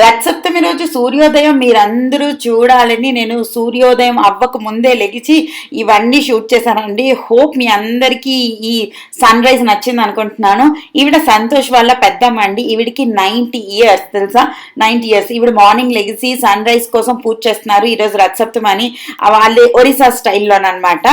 రథసప్తమి రోజు సూర్యోదయం మీరందరూ చూడాలని నేను సూర్యోదయం అవ్వక ముందే లెగిచి ఇవన్నీ షూట్ చేశానండి. హోప్ మీ అందరికీ ఈ సన్ రైజ్ నచ్చింది అనుకుంటున్నాను. ఈవిడ సంతోష్ వాళ్ళ పెద్దమ్మండి. ఈవిడికి నైంటీ ఇయర్స్ తెలుసా? Ninety years. ఈవిడ మార్నింగ్ లెగిసి సన్ రైజ్ కోసం పూజ చేస్తున్నారు ఈరోజు రథసప్తమి అని. వాళ్ళు వాళ్ళే ఒరిస్సా స్టైల్లోనమాట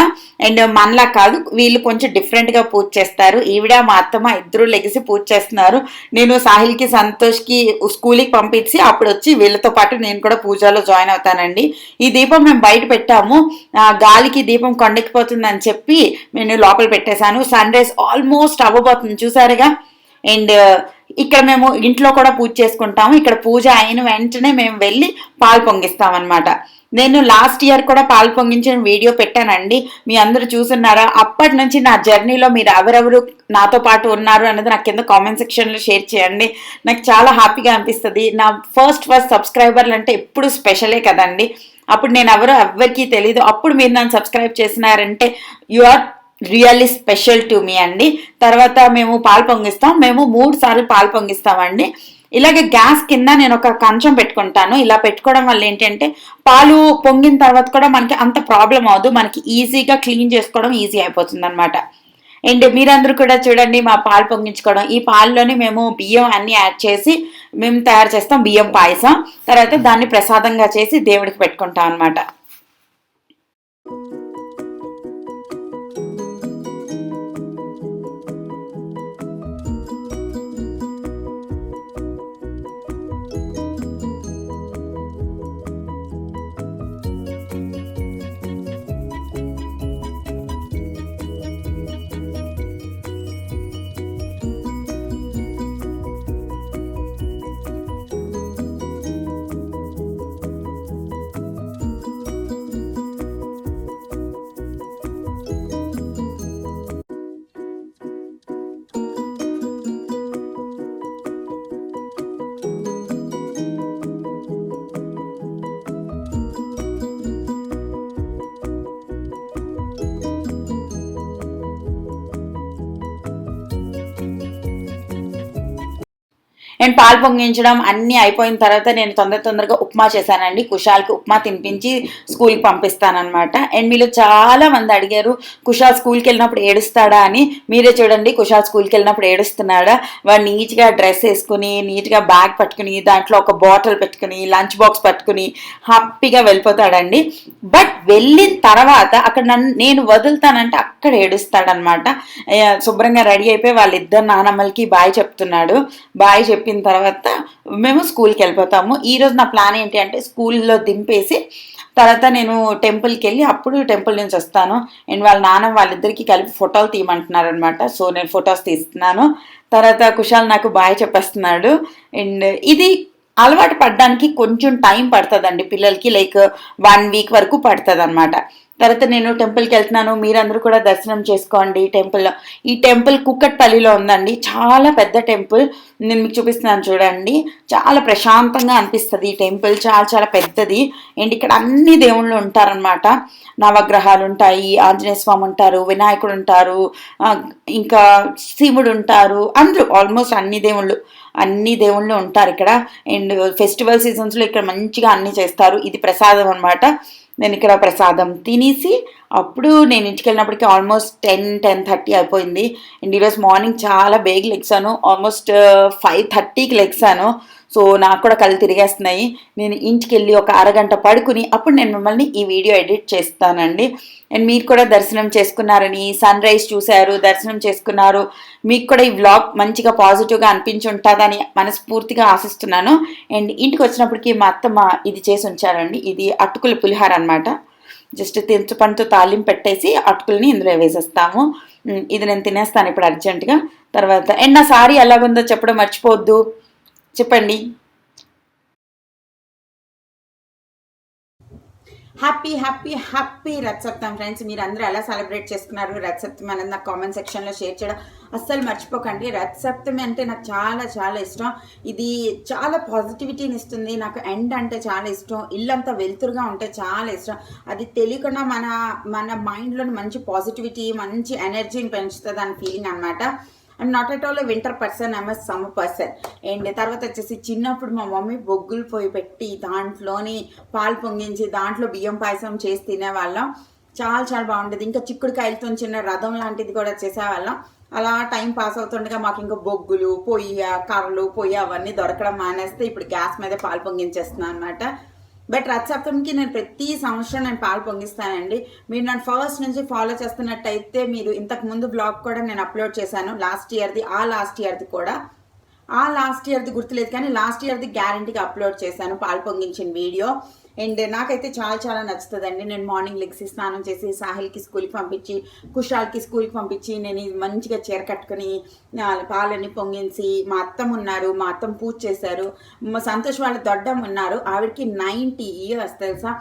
అండ్ మనలా కాదు వీళ్ళు కొంచెం డిఫరెంట్గా పూజ చేస్తారు. ఈవిడ మా అత్తమ్మ ఇద్దరు లెగిసి పూజ చేస్తున్నారు. నేను సాహిల్కి సంతోష్కి స్కూల్కి పంపించి అప్పుడు వచ్చి వీళ్ళతో పాటు నేను కూడా పూజలో జాయిన్ అవుతానండి. ఈ దీపం మేము బయట పెట్టాము. గాలికి దీపం కొండెక్కిపోతుందని చెప్పి నేను లోపల పెట్టేశాను. సన్ రైజ్ ఆల్మోస్ట్ అవ్వబోతుంది. చూసారుగా? అండ్ ఇక్కడ మేము ఇంట్లో కూడా పూజ చేసుకుంటాము. ఇక్కడ పూజ అయిన వెంటనే మేము వెళ్ళి పాలు పొంగిస్తాం అనమాట నేను లాస్ట్ ఇయర్ కూడా పాలు పొంగించిన వీడియో పెట్టానండి. మీ అందరూ చూసున్నారా అప్పటి నుంచి నా జర్నీలో మీరు ఎవరెవరు నాతో పాటు ఉన్నారు అన్నది నాకు కింద కామెంట్ సెక్షన్లో షేర్ చేయండి. నాకు చాలా హ్యాపీగా అనిపిస్తుంది. నా ఫస్ట్ ఫస్ట్ సబ్స్క్రైబర్లు అంటే ఎప్పుడు స్పెషలే కదండి. అప్పుడు నేను ఎవరో ఎవరికీ తెలీదు. అప్పుడు మీరు నన్ను subscribe చేసినారంటే you are really special to me అండి. తర్వాత మేము పాలు పొంగిస్తాం. మేము మూడు సార్లు పాలు పొంగిస్తామండి. ఇలాగే గ్యాస్ కింద నేను ఒక కంచం పెట్టుకుంటాను. ఇలా పెట్టుకోవడం వల్ల ఏంటంటే పాలు పొంగిన తర్వాత కూడా మనకి అంత ప్రాబ్లం అవ్వదు. మనకి ఈజీగా క్లీన్ చేసుకోవడం ఈజీ అయిపోతుంది అనమాట అండ్ మీరందరూ కూడా చూడండి మా పాలు పొంగించుకోవడం. ఈ పాల్లోనే మేము బియ్యం అన్ని యాడ్ చేసి మేము తయారు చేస్తాం. బియ్యం పాయసం. తర్వాత దాన్ని ప్రసాదంగా చేసి దేవుడికి పెట్టుకుంటాం అనమాట నేను పాలు పొంగించడం అన్నీ అయిపోయిన తర్వాత నేను తొందర తొందరగా ఉప్మా చేశానండి. కుషాల్కి ఉప్మా తినిపించి స్కూల్కి పంపిస్తానమాట అండ్ మీలో చాలా మంది అడిగారు కుషాల్ స్కూల్కి వెళ్ళినప్పుడు ఏడుస్తాడా? అని. మీరే చూడండి కుషాల్ స్కూల్కి వెళ్ళినప్పుడు ఏడుస్తున్నాడా? వాడు నీట్గా డ్రెస్ వేసుకుని నీట్గా బ్యాగ్ పట్టుకుని దాంట్లో ఒక బాటిల్ పెట్టుకుని లంచ్ బాక్స్ పట్టుకుని హ్యాపీగా వెళ్ళిపోతాడండి. బట్ వెళ్ళిన తర్వాత అక్కడ నన్ను నేను వదులుతానంటే అక్కడ ఏడుస్తాడనమాట శుభ్రంగా రెడీ అయిపోయి వాళ్ళిద్దరు నానమ్మలకి బాయ్ చెప్తున్నాడు. బాయ్ చెప్పిన తర్వాత మేము స్కూల్కి వెళ్ళిపోతాము. ఈరోజు నా ప్లాన్ ఏంటి అంటే స్కూల్లో దింపేసి తర్వాత నేను టెంపుల్కి వెళ్ళి అప్పుడు టెంపుల్ నుంచి వస్తాను. అండ్ వాళ్ళ నాన్న వాళ్ళిద్దరికీ కలిపి ఫోటోలు తీయమంటున్నారు అనమాట సో నేను ఫొటోస్ తీస్తున్నాను. తర్వాత కుషాల్ నాకు బాయ్ చెప్పేస్తున్నాడు. అండ్ ఇది అలవాటు పడడానికి కొంచెం టైం పడుతుందండి పిల్లలకి. లైక్ వన్ వీక్ వరకు పడుతుంది అనమాట తర్వాత నేను టెంపుల్కి వెళ్తున్నాను. మీరందరూ కూడా దర్శనం చేసుకోండి టెంపుల్లో ఈ టెంపుల్ కుక్కట్పల్లిలో ఉందండి. చాలా పెద్ద టెంపుల్ నేను మీకు చూపిస్తున్నాను చూడండి. చాలా ప్రశాంతంగా అనిపిస్తుంది ఈ టెంపుల్ చాలా చాలా పెద్దది. అండ్ ఇక్కడ అన్ని దేవుళ్ళు ఉంటారనమాట నవగ్రహాలు ఉంటాయి. ఆంజనేయ స్వామి ఉంటారు. వినాయకుడు ఉంటారు. ఇంకా శివుడు ఉంటారు. అందరూ ఆల్మోస్ట్ అన్ని దేవుళ్ళు. అన్ని దేవుళ్ళు ఉంటారు ఇక్కడ. అండ్ ఫెస్టివల్ సీజన్స్లో ఇక్కడ మంచిగా అన్ని చేస్తారు. ఇది ప్రసాదం అనమాట నేను ఇక్కడ ప్రసాదం తినేసి అప్పుడు నేను ఇంటికి వెళ్ళినప్పటికీ ఆల్మోస్ట్ టెన్ టెన్ థర్టీ అయిపోయింది. అండ్ ఈరోజు మార్నింగ్ చాలా బేగ్ లెగ్సాను ఆల్మోస్ట్ ఫైవ్ థర్టీకి లెగ్సాను సో నాకు కూడా కళ్ళు తిరిగేస్తున్నాయి. నేను ఇంటికి వెళ్ళి ఒక అరగంట పడుకుని అప్పుడు నేను మిమ్మల్ని ఈ వీడియో ఎడిట్ చేస్తానండి. అండ్ మీరు కూడా దర్శనం చేసుకున్నారని సన్ రైజ్ చూశారు దర్శనం చేసుకున్నారు. మీకు కూడా ఈ వ్లాగ్ మంచిగా పాజిటివ్గా అనిపించి ఉంటుందని మనస్ఫూర్తిగా ఆశిస్తున్నాను. అండ్ ఇంటికి వచ్చినప్పటికి మా అత్తమ్మ ఇది చేసి ఉంచారండి. ఇది అటుకుల పులిహార అనమాట జస్ట్ తెంచు పండుతో తాలింపు పెట్టేసి అటుకుల్ని ఇందులో వేసేస్తాము. ఇది నేను తినేస్తాను ఇప్పుడు అర్జెంటుగా. తర్వాత అండ్ నా సారీ ఎలాగుందో చెప్పడం మర్చిపోవద్దు. చెప్పండి. Happy happy happy Rathasaptami friends మీరు అందరూ ఎలా సెలబ్రేట్ చేసుకున్నారు? రథసప్తమి అనేది నాకు కామెంట్ సెక్షన్లో షేర్ చేయడం అస్సలు మర్చిపోకండి. రథసప్తమి అంటే నాకు చాలా చాలా ఇష్టం. ఇది చాలా పాజిటివిటీని ఇస్తుంది. నాకు ఎండ్ అంటే చాలా ఇష్టం. ఇల్లంతా వెలుతురుగా ఉంటే చాలా ఇష్టం. అది తెలియకుండా మన మన మైండ్లో మంచి పాజిటివిటీ మంచి ఎనర్జీని పెంచుతుంది అని ఫీలింగ్ అనమాట and not at all winter person I'm summer person and తర్వాత వచ్చేసి చిన్నప్పుడు మా మమ్మీ బొగ్గులు పోయి పెట్టి దాంట్లోని పాలు పొంగించి దాంట్లో బియ్యం పాయసం చేసి తినేవాళ్ళం. చాలా చాలా బాగుండేది. ఇంకా చిక్కుడుకాయలతో చిన్న రథం లాంటిది కూడా చేసేవాళ్ళం. అలా టైం పాస్ అవుతుండగా మాకు ఇంకా బొగ్గులు పొయ్యి కర్రలు పొయ్యి అవన్నీ దొరకడం మానేస్తే ఇప్పుడు గ్యాస్ మీద పాలు పొంగించేస్తున్నాను అనమాట బట్ రథసప్తమికి నేను ప్రతి సంవత్సరం నేను పాలు పొంగిస్తానండి. మీరు నన్ను ఫస్ట్ నుంచి ఫాలో చేస్తున్నట్టయితే మీరు ఇంతకు ముందు బ్లాగ్ కూడా నేను అప్లోడ్ చేశాను. లాస్ట్ ఇయర్ది ఆ లాస్ట్ ఇయర్ది కూడా. ఆ లాస్ట్ ఇయర్ది గుర్తులేదు కానీ లాస్ట్ ఇయర్ది గ్యారంటీగా అప్లోడ్ చేశాను పాలు పొంగించిన వీడియో అండ్ నాకైతే చాలా చాలా నచ్చుతుందండి. నేను మార్నింగ్ లెగ్సి స్నానం చేసి సాహిల్కి స్కూల్కి పంపించి కుషాల్కి స్కూల్కి పంపించి నేను ఇది మంచిగా చీర కట్టుకుని పాలని పాలన్నీ పొంగించి మా అత్తం ఉన్నారు మా అత్తం పూజ చేశారు. మా సంతోష్ వాళ్ళ దొడ్డమ్మ ఉన్నారు. ఆవిడకి నైంటీ ఇయర్స్ తెలుసా?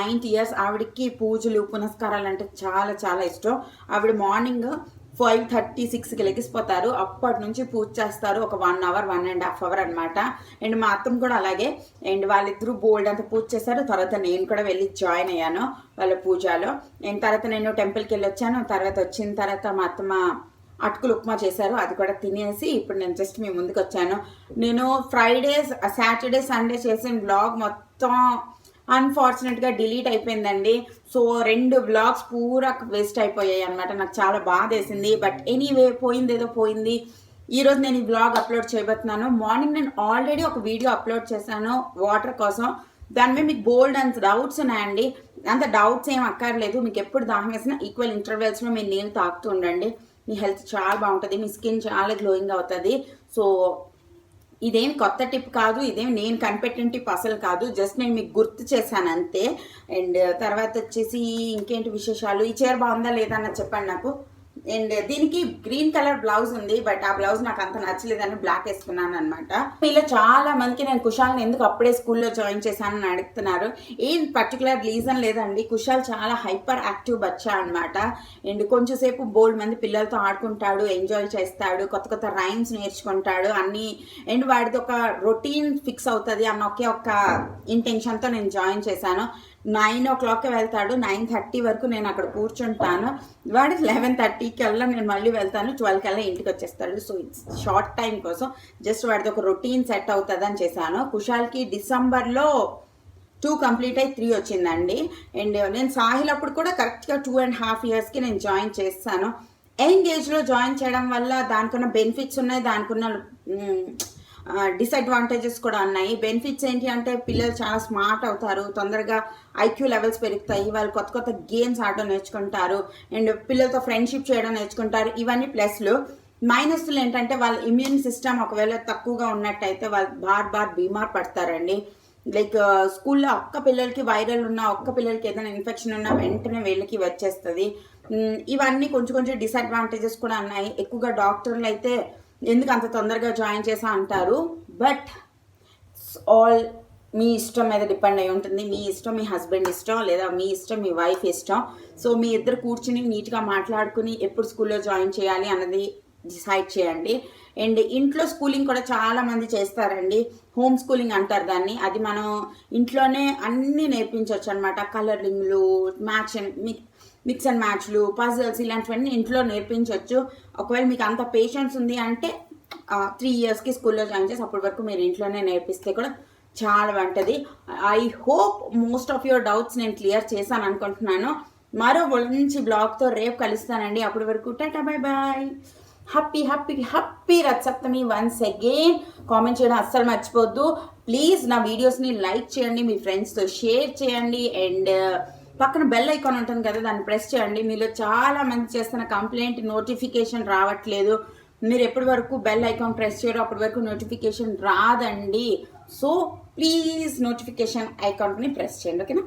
నైంటీ ఇయర్స్ ఆవిడకి పూజలు పునస్కారాలు అంటే చాలా చాలా ఇష్టం. ఆవిడ మార్నింగ్ ఫైవ్ థర్టీ సిక్స్కి లెగిసిపోతారు. అప్పటి నుంచి పూజ చేస్తారు. ఒక one hour one and half hour అనమాట అండ్ మా అత్తమ్మ కూడా అలాగే. అండ్ వాళ్ళిద్దరూ బోల్డ్ అంతా పూజ చేశారు. తర్వాత నేను కూడా వెళ్ళి జాయిన్ అయ్యాను వాళ్ళ పూజలో. అండ్ తర్వాత నేను టెంపుల్కి వెళ్ళి వచ్చాను తర్వాత వచ్చిన తర్వాత మా అత్తమ్మ అటుకులు ఉప్మా చేశారు. అది కూడా తినేసి ఇప్పుడు నేను జస్ట్ మీ ముందుకు వచ్చాను నేను ఫ్రైడేస్ సాటర్డే సండే చేసిన బ్లాగ్ మొత్తం అన్ఫార్చునేట్గా డిలీట్ అయిపోయిందండి. సో రెండు బ్లాగ్స్ పూరా వేస్ట్ అయిపోయాయి అనమాట నాకు చాలా బాధ వేసింది. బట్ ఎనీవే పోయింది ఏదో పోయింది. ఈరోజు నేను ఈ బ్లాగ్ అప్లోడ్ చేయబోతున్నాను. మార్నింగ్ నేను ఆల్రెడీ ఒక వీడియో అప్లోడ్ చేశాను వాటర్ కోసం. దాని మీద మీకు బోల్డ్ అంత డౌట్స్ ఉన్నాయండి. అంత డౌట్స్ ఏం అక్కర్లేదు. మీకు ఎప్పుడు దాహం వేసినా ఈక్వల్ ఇంటర్వెల్స్లో మీరు నీళ్ళు తాగుతూ ఉండండి. మీ హెల్త్ చాలా బాగుంటుంది. మీ స్కిన్ చాలా గ్లోయింగ్ అవుతుంది. సో ఇదేం కొత్త టిప్ కాదు ఇదేం నేను కనిపెట్టిన టిప్ అసలు కాదు. జస్ట్ నేను మీకు గుర్తు చేశాను అంతే. అండ్ తర్వాత వచ్చేసి ఇంకేంటి విశేషాలు? ఈ చీర బాగుందా లేదా అన్నది చెప్పండి నాకు. అండ్ దీనికి గ్రీన్ కలర్ బ్లౌజ్ ఉంది బట్ ఆ బ్లౌజ్ నాకు అంత నచ్చలేదని బ్లాక్ వేసుకున్నాను అనమాట ఇలా చాలా మందికి నేను కుషాల్ని ఎందుకు అప్పుడే స్కూల్లో జాయిన్ చేశానని అడుగుతున్నారు. ఏం పర్టికులర్ రీజన్ లేదండి. కుషాల్ చాలా హైపర్ యాక్టివ్ బచ్చా అనమాట అండ్ కొంచెంసేపు బోల్డ్ మంది పిల్లలతో ఆడుకుంటాడు ఎంజాయ్ చేస్తాడు కొత్త కొత్త రైమ్స్ నేర్చుకుంటాడు అన్ని అండ్ వాడిది ఒక రొటీన్ ఫిక్స్ అవుతుంది అన్న ఒకే ఒక్క ఇంటెన్షన్తో నేను జాయిన్ చేశాను. నైన్ ఓ క్లాక్కి వెళ్తాడు. నైన్ థర్టీ వరకు నేను అక్కడ కూర్చుంటాను. వాడు లెవెన్ థర్టీకి వెళ్ళా నేను మళ్ళీ వెళ్తాను. ట్వెల్వ్ కల్లా ఇంటికి వచ్చేస్తాడు. సో ఇట్స్ షార్ట్ టైం కోసం జస్ట్ వాడిది ఒక రొటీన్ సెట్ అవుతుందని చేశాను. కుషాల్కి డిసెంబర్లో టూ కంప్లీట్ అయ్యి త్రీ వచ్చిందండి. అండ్ నేను సాహిల్ అప్పుడు కూడా కరెక్ట్గా టూ అండ్ హాఫ్ ఇయర్స్కి నేను జాయిన్ చేస్తాను. యంగ్ ఏజ్లో జాయిన్ చేయడం వల్ల దానికున్న బెనిఫిట్స్ ఉన్నాయి దానికున్న డిసడ్వాంటేజెస్ కూడా ఉన్నాయి. బెనిఫిట్స్ ఏంటి అంటే పిల్లలు చాలా స్మార్ట్ అవుతారు. తొందరగా ఐక్యూ లెవెల్స్ పెరుగుతాయి. వాళ్ళు కొత్త కొత్త గేమ్స్ ఆడడం నేర్చుకుంటారు. అండ్ పిల్లలతో ఫ్రెండ్షిప్ చేయడం నేర్చుకుంటారు. ఇవన్నీ ప్లస్లు మైనస్లు ఏంటంటే వాళ్ళ ఇమ్యూన్ సిస్టమ్ ఒకవేళ తక్కువగా ఉన్నట్టయితే వాళ్ళు బార్ బార్ బీమార్ పడతారండి. లైక్ స్కూల్లో ఒక్క పిల్లలకి వైరల్ ఉన్న ఒక్క పిల్లలకి ఏదైనా ఇన్ఫెక్షన్ ఉన్నా వెంటనే వీళ్ళకి వచ్చేస్తుంది. ఇవన్నీ కొంచెం కొంచెం డిసడ్వాంటేజెస్ కూడా ఉన్నాయి. ఎక్కువగా డాక్టర్లు అయితే ఎందుకు అంత తొందరగా జాయిన్ చేసా అంటారు? బట్ ఆల్ మీ ఇష్టం మీద డిపెండ్ అయి ఉంటుంది. మీ ఇష్టం మీ హస్బెండ్ ఇష్టం లేదా మీ ఇష్టం మీ వైఫ్ ఇష్టం. సో మీ ఇద్దరు కూర్చుని నీట్గా మాట్లాడుకుని ఎప్పుడు స్కూల్లో జాయిన్ చేయాలి అన్నది డిసైడ్ చేయండి. అండ్ ఇంట్లో స్కూలింగ్ కూడా చాలామంది చేస్తారండి. హోమ్ స్కూలింగ్ అంటారు దాన్ని. అది మనం ఇంట్లోనే అన్నీ నేర్పించవచ్చు అనమాట కలరింగ్లు మ్యాచ్ అండ్ మిక్స్ అండ్ మ్యాచ్లు పజిల్స్ ఇలాంటివన్నీ ఇంట్లో నేర్పించవచ్చు ఒకవేళ మీకు అంత పేషెన్స్ ఉంది అంటే త్రీ ఇయర్స్కి స్కూల్లో జాయిన్ చేసి అప్పటి వరకు మీరు ఇంట్లోనే నేర్పిస్తే కూడా చాలా బాగుంటుంది. I hope most of your doubts నేను క్లియర్ చేశాను అనుకుంటున్నాను. మరో మంచి బ్లాగ్తో రేపు కలుస్తానండి. అప్పటి వరకు tata bye bye happy happy happy Rathasaptami once again comment చేయడం అస్సలు మర్చిపోద్దు. ప్లీజ్ నా వీడియోస్ని లైక్ చేయండి మీ ఫ్రెండ్స్తో షేర్ చేయండి. అండ్ పక్కన బెల్ ఐకాన్ ఉంటుంది కదా దాన్ని ప్రెస్ చేయండి. మీలో చాలా మంది చేస్తున్న కంప్లైంట్ నోటిఫికేషన్ రావట్లేదు. మీరు ఎప్పటి వరకు బెల్ ఐకాన్ ప్రెస్ చేయరు అప్పటి వరకు నోటిఫికేషన్ రాదండి. సో ప్లీజ్ నోటిఫికేషన్ ఐకాన్ని ప్రెస్ చేయండి ఓకేనా